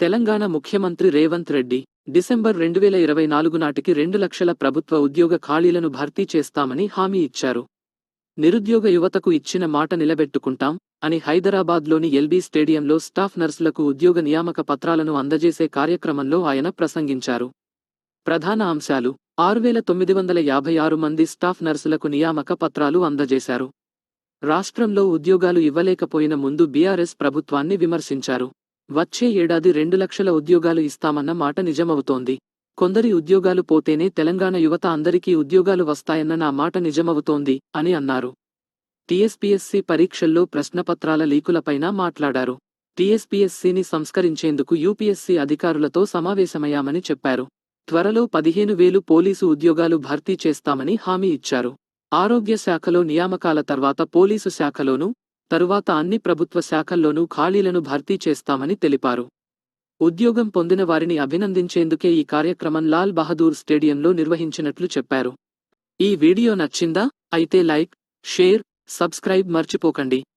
తెలంగాణ ముఖ్యమంత్రి రేవంత్ రెడ్డి డిసెంబర్ రెండు వేల ఇరవై నాలుగు నాటికి రెండు లక్షల ప్రభుత్వ ఉద్యోగ ఖాళీలను భర్తీ చేస్తామని హామీ ఇచ్చారు. నిరుద్యోగ యువతకు ఇచ్చిన మాట నిలబెట్టుకుంటాం అని హైదరాబాద్లోని ఎల్బీ స్టేడియంలో స్టాఫ్ నర్సులకు ఉద్యోగ నియామక పత్రాలను అందజేసే కార్యక్రమంలో ఆయన ప్రసంగించారు. ప్రధాన అంశాలు ఆరు వేల తొమ్మిది వందల యాభై ఆరు మంది స్టాఫ్ నర్సులకు నియామక పత్రాలు అందజేశారు. రాష్ట్రంలో ఉద్యోగాలు ఇవ్వలేకపోయిన ముందు బీఆర్ఎస్ ప్రభుత్వాన్ని విమర్శించారు. వచ్చే ఏడాది రెండు లక్షల ఉద్యోగాలు ఇస్తామన్న మాట నిజమవుతోంది. కొందరి ఉద్యోగాలు పోతేనే తెలంగాణ యువత అందరికీ ఉద్యోగాలు వస్తాయన్న నా మాట నిజమవుతోంది అని అన్నారు. టీఎస్పీఎస్సీ పరీక్షల్లో ప్రశ్నపత్రాల లీకులపైన మాట్లాడారు. టీఎస్పీఎస్సీని సంస్కరించేందుకు యూపీఎస్సీ అధికారులతో సమావేశమయ్యామని చెప్పారు. త్వరలో పదిహేను వేలు పోలీసు ఉద్యోగాలు భర్తీ చేస్తామని హామీ ఇచ్చారు. ఆరోగ్య శాఖలో నియామకాల తర్వాత పోలీసు శాఖలోనూ తరువాత అన్ని ప్రభుత్వ శాఖల్లోనూ ఖాళీలను భర్తీ చేస్తామని తెలిపారు. ఉద్యోగం పొందిన వారిని అభినందించేందుకే ఈ కార్యక్రమం లాల్ బహదూర్ స్టేడియంలో నిర్వహించినట్లు చెప్పారు. ఈ వీడియో నచ్చిందా? అయితే లైక్ షేర్ సబ్స్క్రైబ్ మర్చిపోకండి.